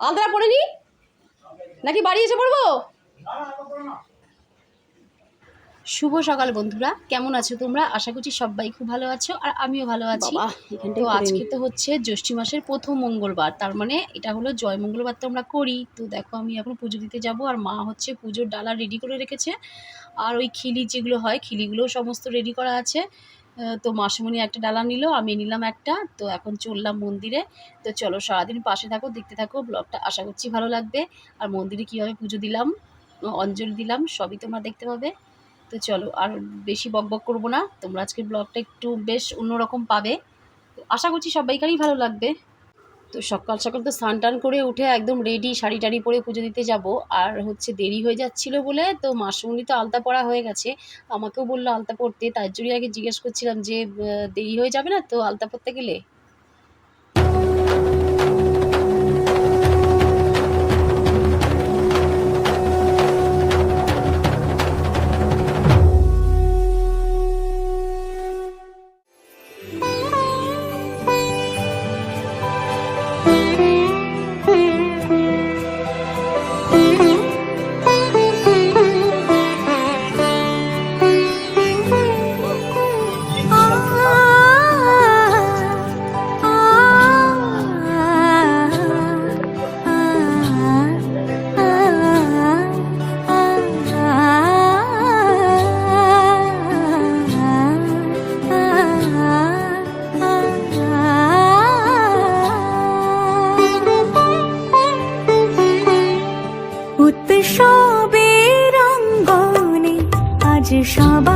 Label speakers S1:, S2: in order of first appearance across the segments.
S1: আলতাটা পরে নি? নাকি বাড়ি এসে পড়ব? শুভ সকাল বন্ধুরা কেমন আছো তোমরা? আশা করছি সবাই খুব ভালো আছো আর আমিও ভালো আছি। তো আজকে তো হচ্ছে জ্যৈষ্ঠী মাসের প্রথম মঙ্গলবার তার মানে এটা হলো জয় মঙ্গলবার তো আমরা করি। তো দেখো আমি এখন পুজো দিতে যাব আর মা হচ্ছে পুজোর ডালা রেডি করে রেখেছে। আর ওই খিলি যেগুলো হয় খিলিগুলো সমস্ত রেডি করা আছে। তো মাসিমণি একটা ডালা নিল, আমি নিলাম একটা, তো এখন চললাম মন্দিরে। তো চলো সারাদিন পাশে থাকো, দেখতে থাকো, ব্লগটা আশা করছি ভালো লাগবে। আর মন্দিরে কীভাবে পুজো দিলাম, অঞ্জলি দিলাম, সবই তোমরা দেখতে পাবে। তো চলো, আর বেশি বক বক করব না, তোমরা আজকের ব্লগটা একটু বেশ অন্যরকম পাবে। তো আশা করছি সবাইকারই ভালো লাগবে। তো সকাল সকাল তো স্নান টান করে উঠে একদম রেডি শাড়ি টাড়ি পরে পুজো দিতে যাব। আর হচ্ছে দেরি হয়ে যাচ্ছিল বলে তো মাসমণি তো আলতা পড়া হয়ে গেছে। আমাকেও বলল আলতা পড়তে তার জন্যই আগে জিজ্ঞেস করছিলাম যে দেরি হয়ে যাবে না তো আলতা পড়তে গেলে?
S2: 至少把。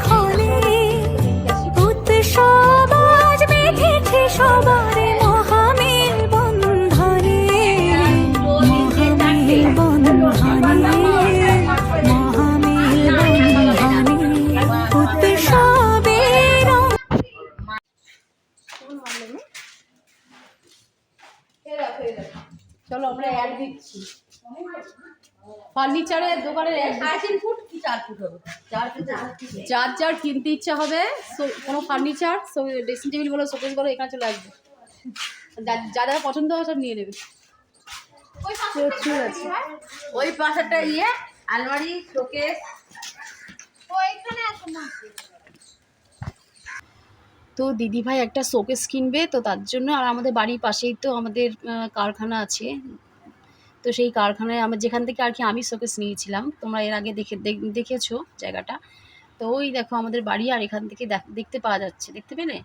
S1: cold. ফার্নিচারের দোকানের অ্যাড
S3: সাড়ে তিন ফুট কি চার ফুট হবে? চার ফুট
S1: যার যার কিনতে ইচ্ছা হবে কোনো ফার্নিচার ড্রেসিং টেবিল বলো শোকেস বলো এখানে চলে আসবে। যা- যা পছন্দ হবে সব নিয়ে নেবে। প্রচুর আছে।
S3: ওই পাশেরটা ইয়ে আলমারি শোকেস।
S1: তো দিদিভাই একটা শোকেস কিনবে তো তার জন্য আর আমাদের বাড়ির পাশেই তো আমাদের কারখানা আছে। তো সেই কারখানায় আমার যেখান থেকে আর কি আমি শোকেস নিয়েছিলাম তোমরা এর আগে দেখে দেখ- দেখেছ জায়গাটা। তো ওই দেখো আমাদের বাড়ি আর এখান থেকে দেখ- দেখতে পাওয়া যাচ্ছে দেখতে পেলে?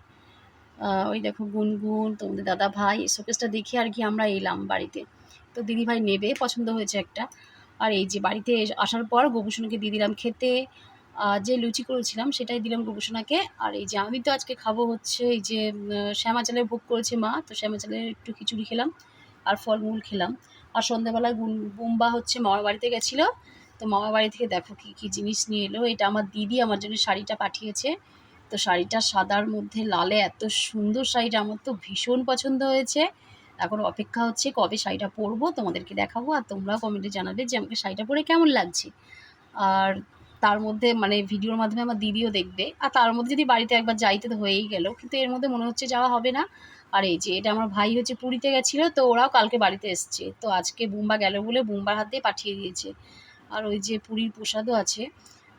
S1: ওই দেখো গুনগুন তোমাদের দাদা ভাই এই শোকেসটা দেখে আর কি আমরা এলাম বাড়িতে। তো দিদিভাই নেবে পছন্দ হয়েছে একটা। আর এই যে বাড়িতে আসার পর গোপুসোনাকে দিয়ে দিলাম খেতে। যে লুচি করেছিলাম সেটাই দিলাম গোপুসোনাকে। আর এই যে আমি তো আজকে খাব হচ্ছে এই যে উম, শ্যামা চালের ভোগ করেছে মা তো শ্যামা চালের একটু খিচুড়ি খেলাম। আর ফলমূল খেলাম। আর সন্ধ্যাবেলায় বুম্বা হচ্ছে মামার বাড়িতে গেছিল। তো মামার বাড়ি থেকে দেখো কী কী জিনিস নিয়ে এলো। এটা আমার দিদি আমার জন্য শাড়িটা পাঠিয়েছে। তো শাড়িটা সাদার মধ্যে, লালে, এত সুন্দর শাড়িটা। আমার তো ভীষণ পছন্দ হয়েছে। এখন অপেক্ষা হচ্ছে কবে শাড়িটা পরবো, তোমাদেরকে দেখাবো। আর তোমরাও কমেন্টে জানাবে যে আমাকে শাড়িটা পরে কেমন লাগছে। আর তার মধ্যে মানে ভিডিওর মাধ্যমে আমার দিদিও দেখবে। আর তার মধ্যে যদি বাড়িতে একবার যাইতে তো হয়েই গেল। কিন্তু এর মধ্যে মনে হচ্ছে যাওয়া হবে না। আর এই যে, এটা আমার ভাই হচ্ছে পুরীতে গেছিল, তো ওরাও কালকে বাড়িতে এসছে। তো আজকে বুম্বা গেল বলে বুম্বার হাতে পাঠিয়ে দিয়েছে। আর ওই যে পুরীর প্রসাদও আছে।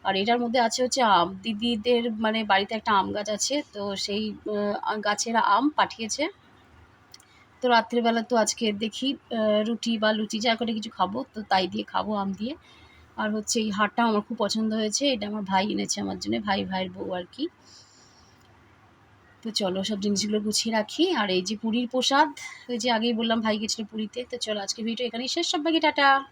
S1: আর এটার মধ্যে আছে হচ্ছে আম। দিদিদের মানে বাড়িতে একটা আম গাছ আছে, তো সেই গাছের আম পাঠিয়েছে। তো রাত্রিবেলা তো আজকে দেখি রুটি বা লুচি যা করে কিছু খাব, তো তাই দিয়ে খাব আম দিয়ে। আর হচ্ছে এই হারটা আমার খুব পছন্দ হয়েছে, এটা আমার ভাই এনেছে আমার জন্য, ভাই ভাইয়ের বউ আর কি। তো চলো সব জিনিসগুলো গুছিয়ে রাখি, আর এই যে পুরীর প্রসাদ, ওই যে আগেই বললাম ভাই গেছিল পুরীতে, তো চলো আজকে ভিডিও এখানেই শেষ সব সবাইকে টাটা।